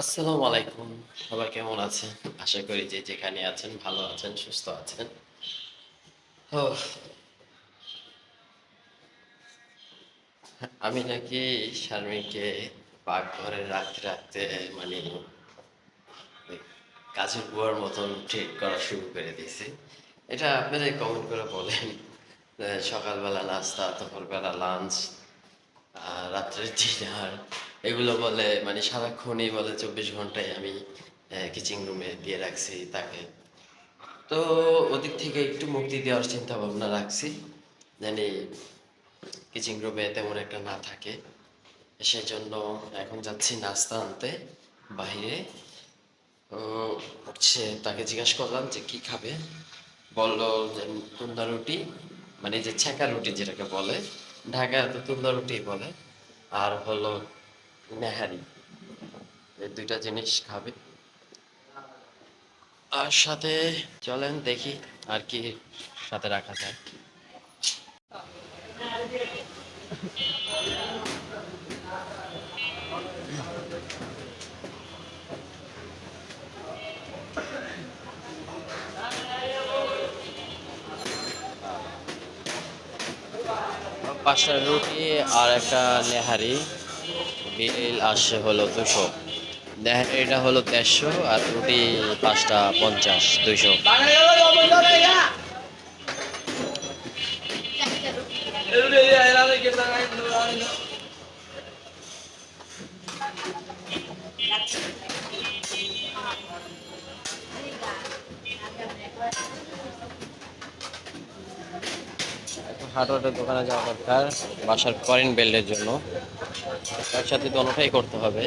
আসসালামু আলাইকুম। সবাই কেমন আছেন? আশা করি যে যেখানে আছেন, ভালো আছেন, সুস্থ আছেন। আমি নাকি শারমিনকে পাকঘরে রাখতে রাখতে মানে কাজের বুয়ার মতন ট্রিট করা শুরু করে দিয়েছি। এটা আপনারাই কমেন্ট করে বলেন। সকালবেলা নাস্তা, দুপুরবেলা লাঞ্চ রাত্রের ডিনার এগুলো বলে মানে সারাক্ষণই বলে চব্বিশ ঘন্টায় আমি কিচিং রুমে দিয়ে রাখছি তাকে। তো ওদিক থেকে একটু মুক্তি দেওয়ার চিন্তা ভাবনা রাখছি, জানি কিচিং রুমে তেমন একটা না থাকে। সেই জন্য এখন যাচ্ছি নাস্তা আনতে তো হচ্ছে তাকে জিজ্ঞাসা করলাম যে কি খাবে? বলল যে তুন্দা রুটি মানে যে ছেঁকা রুটি যেটাকে বলে, ঢাকায় তো তুন্দা রুটি বলে। আর হলো নেহারি এই দুইটা জিনিস খাবে। আর সাথে চলেন দেখি আর কি সাথে রাখা যায়। পাঁচটা রুটি আর একটা নেহারি। বিল আসে হলো দুশো। এটা হলো দেড়শো আর রুটি পাঁচটা পঞ্চাশ দুইশো। এখন হার্ডওয়ারের দোকানে যাওয়া দরকার বাসার কারেন্ট বেল্টের জন্য। একসাথে দোনোটাই করতে হবে।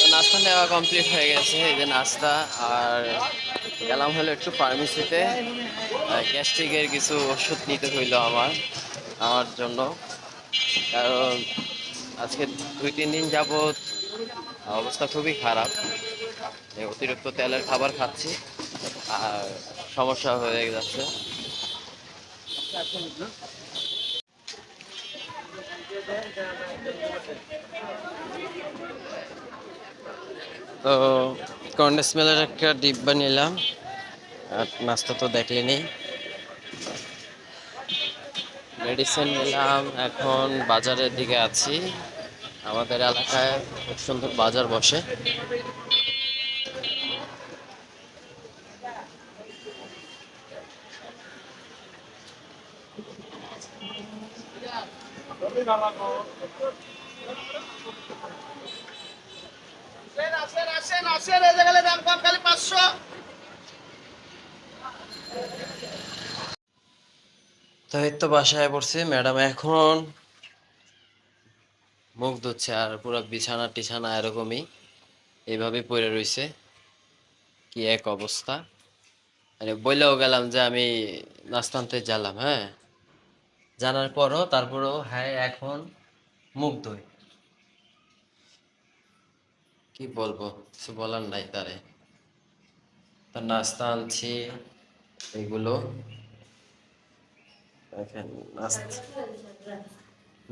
তো নাস্তা নেওয়া কমপ্লিট হয়ে গেছে এই যে নাস্তা। আর গেলাম হলো একটু ফার্মেসিতে গ্যাস্ট্রিকের কিছু ওষুধ নিতে হইল আমার আমার জন্য। কারণ আজকে দুই, তিন দিন যাবৎ অবস্থা খুবই খারাপ। অতিরিক্ত তেলের খাবার খাচ্ছি, আর সমস্যা হয়ে যাচ্ছে। তো কন্ডেন্স মিলের একটা ডিব্বা নিলাম। আর নাস্তা তো দেখলেনি মেডিসিন নিলাম এখন বাজারের দিকে আছি। আমাদের এলাকায় খুব সুন্দর বাজার বসে। আসেন তো তো বাসায় পড়ছি। ম্যাডাম এখন মুখ ধুচ্ছে আর পুরো বিছানা টিছানা এরকমই। এইভাবে পড়ে রইছে। কি এক অবস্থা। মানে বললেও গেলাম যে আমি নাস্তা আনতে গেলাম হ্যাঁ? জানার পরও তারপরেও হ্যাঁ এখন মুখ ধুই। কি বলব, কিছু বলার নাই তারে। তার নাস্তা আনছি এগুলো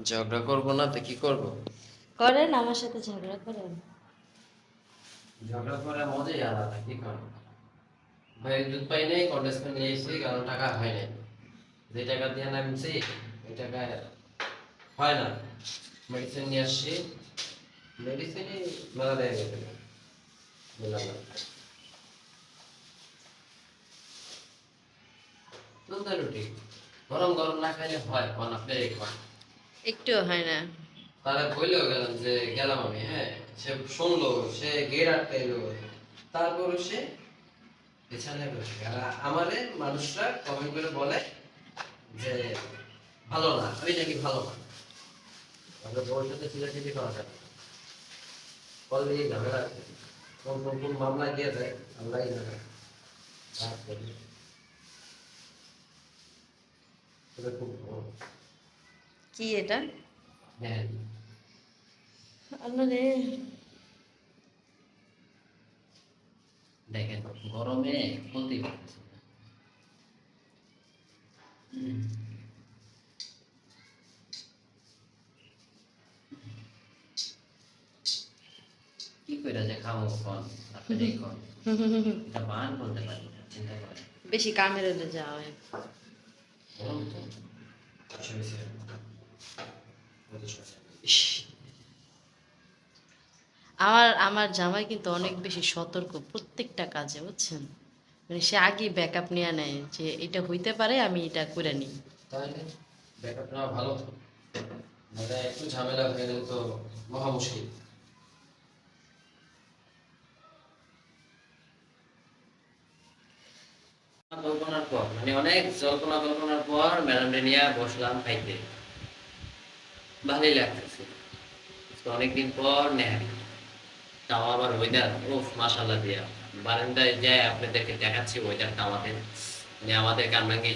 ঝগড়া করব না তো কি করব? করেন আমার সাথে ঝগড়া করেন। ঝগড়া করে মজাই আলাদা কি করব ভাই দুধ পাই নাই কন্ডেন্সমেন্ট নিয়ে এসেছি কারণ টাকা হয় নাই। যে টাকা দিয়ে নামছি ওই টাকায় হয় না। মেডিসিন নিয়ে আসছি মেডিসিনই মেলা দেয় গেছে। মেলা না। দুধ রুটি। গরম গরম না খাইলে হয় কোন আপনি খান একটু হয় না। তারা বললেও গেলাম যে গেলাম আমি হ্যাঁ? সে শুনলো সে গেট আটকাইলো তারপর সে বিছানায় বসে আর আমারে মানুষরা কমেন্ট করে বলে যে ভালো না আমি নাকি ভালো না। বউর সাথে ছিলাছিলি করা যাবে কল দিয়ে ঝামেলা আছে। কোন কোন কোন মামলা দিয়ে দেয় আমরাই জানি। কি এটা? হ্যাঁ। আল্লাহরে। দেখেন গরমে ক্ষতি করতেছে কি কইরা যে খাব কোন আপনি কোন এটা বলতে পারি চিন্তা করেন। বেশি কামের হলে যাওয়া আমার আমার জামাই কিন্তু অনেক বেশি সতর্ক প্রত্যেকটা কাজে, বুঝছেন? মানে সে আগে ব্যাকআপ নিয়ে নেয় যে এটা হইতে পারে, আমি এটা করে নিই। নেওয়া ভালো। একটু ঝামেলা হয়ে গেলে তো কল্পনার পর মানে অনেক জল্পনা কল্পনার পর নিয়ে বসলাম খাইতে। ভালোই লাগতেছে। অনেকদিন পর তাও আবার ওয়েদার মাসাল্লাহ দিয়া। বারান্দায় আপনাদেরকে দেখাচ্ছি আমাদের। মানে আমাদের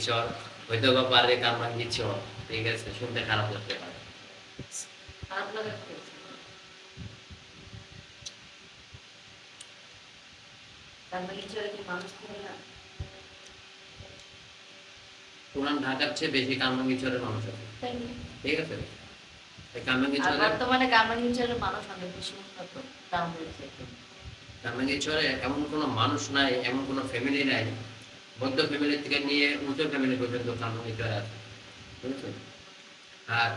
চর, হয়তো বা পারে চর, ঠিক আছে? শুনতে খারাপ লাগতে পারে। খারাপ লাগে পুরান ঢাকার চেয়ে বেশি কানমাঙ্গি চরের মানুষ আছে। ঠিক আছে? বর্তমানে মানুষ অনেক বেশি উন্নত এমন কোনো মানুষ নাই এমন কোনো ফ্যামিলি নাই মধ্য ফ্যামিলি থেকে নিয়ে উচ্চ ফ্যামিলি পর্যন্ত কানমাঙ্গি চরে আছে। বুঝেছ? আর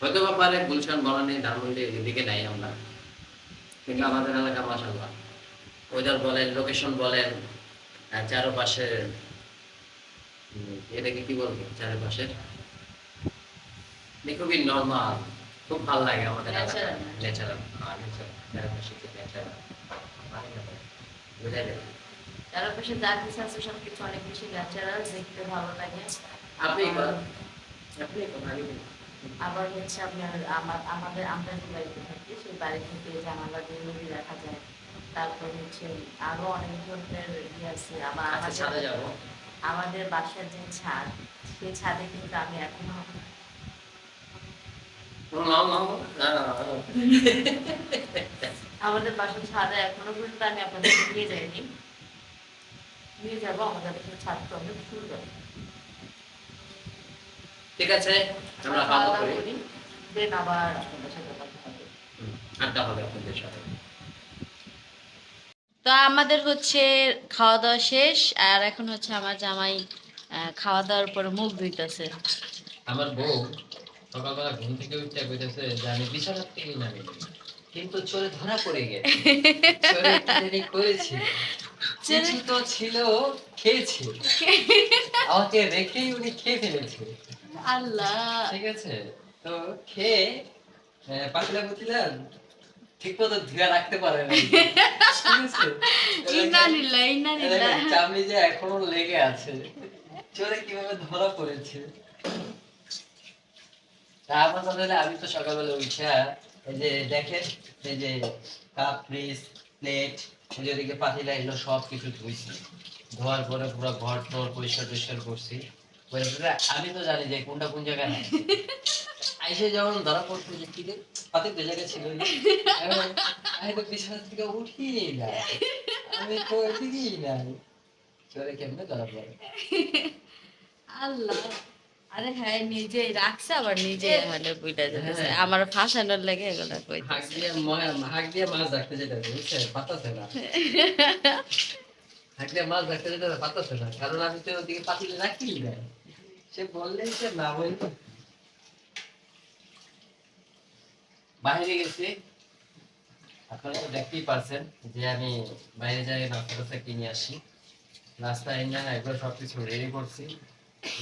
হয়তো বা পারে গুলশান বনানি ধানমন্ডি এদিকে নাই আমরা। কিন্তু আমাদের এলাকা মাসাল্লাহ ওয়েদার বলেন লোকেশন বলেন আর চারপাশে এটাকে কি বলব চারপাশে মানে খুবই নর্মাল খুব ভালো লাগে আমাদের ন্যাচারাল। ন্যাচারাল। চারপাশে ন্যাচারাল? বুঝা যায় চারপাশে যা কিছু আছে সব কিছু অনেক বেশি ন্যাচারাল দেখতে ভালো লাগে। আপনি আপনি আগে আবার হচ্ছে আপনার আমার আমাদের আমরা যে বাড়িতে থাকি সেই বাড়ি থেকে জানালা দিয়ে নদী দেখা যায়। তারপর হচ্ছে আরও অনেক ধরনের ইয়ে আছে। আবার আচ্ছা আমাদের আমাদের বাসার যে ছাদ সেই ছাদে কিন্তু আমি এখনও। আমাদের বাসার ছাদে এখনও পর্যন্ত আমি আপনাদের নিয়ে যাইনি। নিয়ে যাব আমাদের বাসার ছাদ তো অনেক সুন্দর। ঠিক আছে আমরা খাওয়া দাওয়া করি। করি দেন আবার আপনাদের সাথে কথা হবে। আড্ডা হবে আপনাদের সাথে। তো আমাদের হচ্ছে খাওয়া দাওয়া শেষ আর এখন হচ্ছে আমার জামাই খাওয়া দাওয়ার পর মুখ ধুইতেছে। আমার বউ সকালবেলা ঘুম থেকে উঠতে কইতেছে যে আমি বিছানার থেকে নামি কিন্তু চোরে ধরা পড়ে গেছে। চোরে কি জানি করেছি। কিছু তো ছিল খেয়েছি। আমাকে রেখেই উনি খেয়ে ফেলেছে। আল্লাহ। ঠিক আছে? তো খেয়ে পাতলা পুতলাম ঠিক মতো ধুয়ে রাখতে পারে না। চামড়ি যে এখনও লেগে আছে চোরে কীভাবে ধরা পড়েছে। তারপর তাহলে আমি তো সকালবেলা উঠা এই যে দেখেন এই যে কাপ ফ্রিজ প্লেট এই যে ওদিকে পাতিলা এগুলো সব কিছু ধুইছি। ধোয়ার পরে পুরো ঘর টর পরিষ্কার পরিষ্কার করছি করে আমি তো জানি যে কোনটা কোন জায়গায় আইসে যখন ধরা পড়তো যে কি রে পাতি দু জায়গায় ছিল আমি- তো বিছানা থেকে উঠি না আমি তো এদিকেই নাই চলে কেমনে ধরা পড়ে আল্লাহ আরে হ্যাঁ নিজে রাখছে আবার নিজে হলে বুইটা যেতেছে হ্যাঁ। আমার ফাঁসানোর লাগে এগুলো কই হাঁক দিয়ে হাঁক দিয়ে মাছ ধরতে যেতে হবে, বুঝছেন? পাতাছে না। হাঁক দিয়ে মাছ ধরতে যেতে পাতাছে না। কারণ আমি তো ওদিকে পাতিলে রাখিই নাই। সে বললেই সে না বলতো। বাইরে গেছি। আপনারা তো দেখতেই পারছেন যে আমি বাইরে যাই নাস্তা কিনে আসি। নাস্তা এনে একবার সবকিছু রেডি করছি।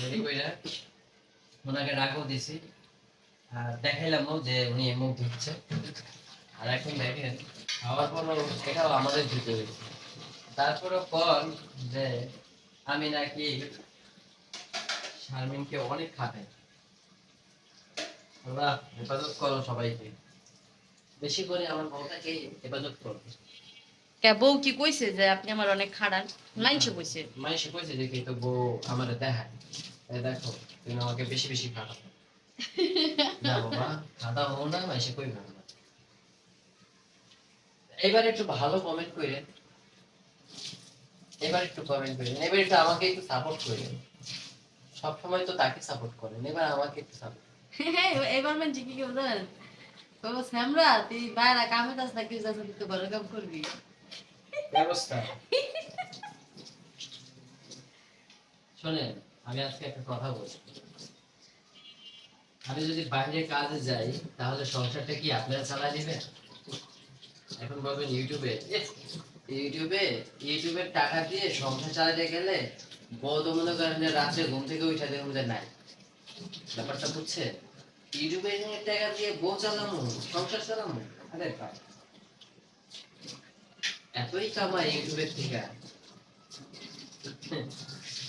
রেডি করে ওনাকে রাখও দিছি। আর দেখাইলামও যে উনি মুখ ধুচ্ছে। আর এখন দেখেন, খাওয়ার পরও এটাও আমাদের ধুতে হয়েছে। তারপরে পর যে আমি নাকি শারমিনকে অনেক আল্লাহ, হেফাজত করো সবাইকে। বেশি করে আমার বউটাকে হেফাজত করো কে বউ কি কইছে যে আপনি আমার অনেক কইছে? কইছে যে বউ আমার দেখায়। দেখো তুমি আমাকে বেশি বেশি না বাবা খাটা হো না কই না। এবার একটু ভালো কমেন্ট করে। এবার একটু কমেন্ট করেন এবার একটু আমাকে একটু সাপোর্ট করেন সব সময় তো তাকে সাপোর্ট করেন। এবার আমাকে একটু সাপোর্ট এবার মানে কি কেউ জানেন তো শ্যামরা তুই বাইরে কামে যাস না কেউ যাস তুই ঘরের কাম করবি। ব্যবস্থা। শোনেন আমি আজকে একটা কথা বলছি। আমি যদি বাইরে কাজে যাই তাহলে সংসারটা কি আপনারা চালাই নেবেন এখন বলবেন ইউটিউবে ইউটিউবে ইউটিউবের টাকা দিয়ে সংসার চালাতে গেলে বউ তো মনে করেন রাত্রে ঘুম থেকে উঠে দেখুন যে নাই। ব্যাপারটা বুঝছে টাকা দিয়ে বউ চালামু সংসার চালামু আরে ভাই এতই কামাই ইউটিউবের থেকে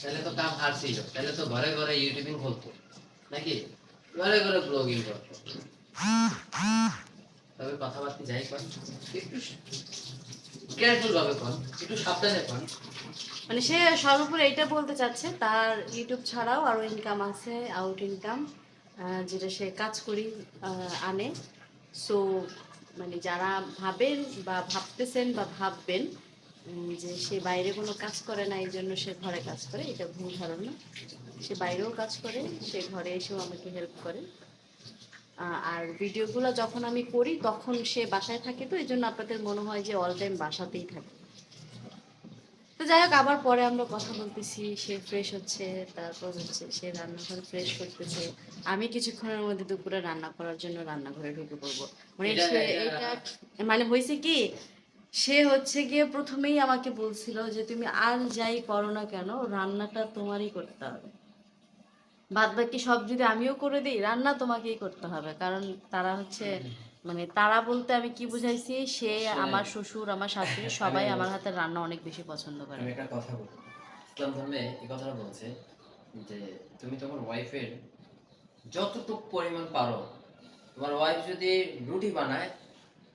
তাহলে তো কাম তাহলে তো ঘরে ঘরে ইউটিউবিং হতো নাকি ঘরে ঘরে ব্লগিং করতো তবে কথাবার্তা যাই কর একটু কেয়ারফুল ভাবে কর একটু সাবধানে কর মানে সে সর্বোপরি এটা বলতে চাচ্ছে, তার ইউটিউব ছাড়াও আরও ইনকাম আছে আউট ইনকাম যেটা সে কাজ করি আনে। সো মানে যারা ভাবেন বা ভাবতেছেন বা ভাববেন যে সে বাইরে কোনো কাজ করে না, এই জন্য সে ঘরে কাজ করে, এটা ভুল ধারণা। সে বাইরেও কাজ করে, সে ঘরে এসেও আমাকে হেল্প করে। আর ভিডিওগুলো যখন আমি করি, তখন সে বাসায় থাকে তো, এই জন্য আপনাদের মনে হয় যে অল টাইম বাসাতেই থাকে। তো যাই হোক আবার পরে আমরা কথা বলতেছি। সে ফ্রেশ হচ্ছে তারপর হচ্ছে সে রান্নাঘর ফ্রেশ করতেছে। আমি কিছুক্ষণের মধ্যে দুপুরে রান্না করার জন্য রান্নাঘরে ঢুকে পড়ব। মানে এটা- মানে হয়েছে কি সে হচ্ছে গিয়ে প্রথমেই আমাকে বলছিল যে তুমি আর যাই করো না কেন রান্নাটা তোমারই করতে হবে। বাদ বাকি সব যদি আমিও করে দিই রান্না তোমাকেই করতে হবে। কারণ তারা হচ্ছে মানে তারা বলতে আমি কি বুঝাইছি সে আমার শ্বশুর আমার শাশুড়ি সবাই আমার হাতের রান্না অনেক বেশি পছন্দ করে। আমি একটা কথা বলি। ইসলাম ধর্মে এই কথাটা বলছে যে তুমি তোমার ওয়াইফের যতটুকু পরিমাণ পারো তোমার ওয়াইফ যদি রুটি বানায়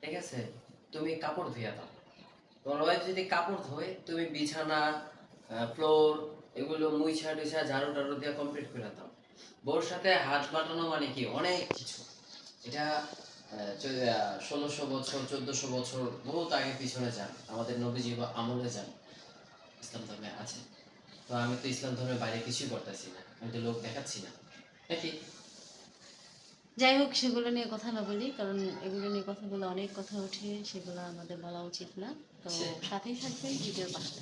ঠিক আছে তুমি কাপড় ধুয়ে দাও। তোমার ওয়াইফ যদি কাপড় ধোয় তুমি বিছানা ফ্লোর এগুলো মুইছা টুইছা ঝাড়ু টাড়ু দিয়ে কমপ্লিট করে দাও। বউর সাথে হাত বাটানো মানে কি? অনেক কিছু। এটা ষোলোশো বছর চোদ্দশো বছর বহুত আগে পিছনে যান আমাদের নবীজি বা আমলে যান ইসলাম ধর্মে আছে তো আমি তো ইসলাম ধর্মের বাইরে কিছুই করতেছি না আমি তো লোক দেখাচ্ছি না নাকি? যাই হোক সেগুলো নিয়ে কথা না বলি কারণ এগুলো নিয়ে কথা বলে অনেক কথা ওঠে সেগুলো আমাদের বলা উচিত না। তো। সাথেই থাকবেন ভিডিওর পাশে